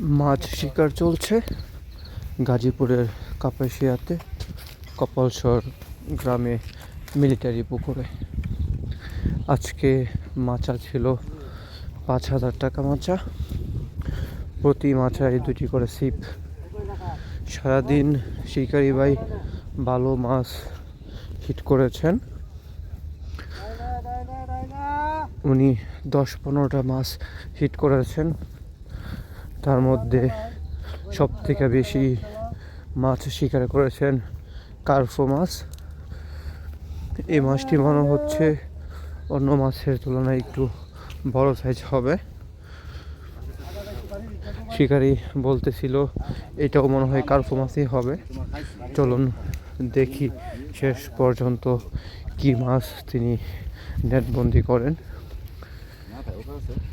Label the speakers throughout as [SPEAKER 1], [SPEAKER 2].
[SPEAKER 1] মাছ শিকার চলছে। গাজীপুরের কাপাসিয়াতে কপালসর গ্রামে মিলিটারি পুকুরে। আজকে মাচা ছিল পাঁচ হাজার টাকা মাচা। প্রতি মাচায় দুটি করে সিপ সারাদিন শিকারি ভাই ভালো মাছ হিট করেছেন। উনি দশ পনেরোটা মাছ হিট করেছেন। তার মধ্যে সব থেকে বেশি মাছ শিকার করেছেন কার্ফো মাছ। এই মাছটি মনে হচ্ছে অন্য মাছের তুলনায় একটু বড় সাইজ হবে। শিকারি বলতেছিল, এটাও মনে হয় কার্ফো মাছই হবে। চলুন দেখি শেষ পর্যন্ত কি মাছ তিনি নেটবন্দি করেন।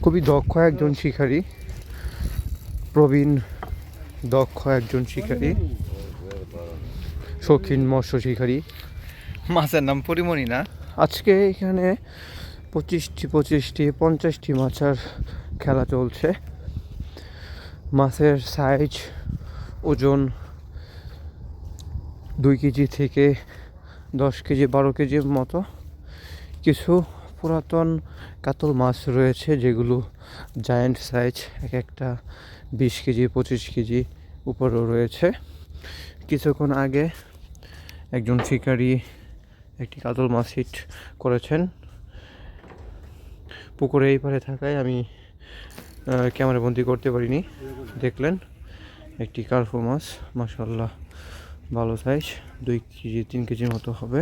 [SPEAKER 1] খুবই দক্ষ একজন শিকারী। প্রবীণ দক্ষ একজন শিকারী। শৌখিন মৎস্য শিকারী।
[SPEAKER 2] মাছের নাম পরিমণি না?
[SPEAKER 1] আজকে এখানে পঁচিশটি পঁচিশটি পঞ্চাশটি মাছের খেলা চলছে। মাছের সাইজ ওজন দুই কেজি থেকে দশ কেজি বারো কেজির মতো। কিছু পুরাতন কাতল মাছ রয়েছে, যেগুলো জায়ান্ট সাইজ এক একটা বিশ কেজি, পঁচিশ কেজি উপরেও রয়েছে। কিছুক্ষণ আগে একজন শিকারি একটি কাতল মাছ হিট করেছেন। পুকুরে এই পারে থাকায় আমি ক্যামেরা বন্দি করতে পারিনি। দেখলেন, একটি কার্ফো মাছ মাসাল্লাহ ভালো সাইজ দুই কেজি, তিন কেজির মতো হবে।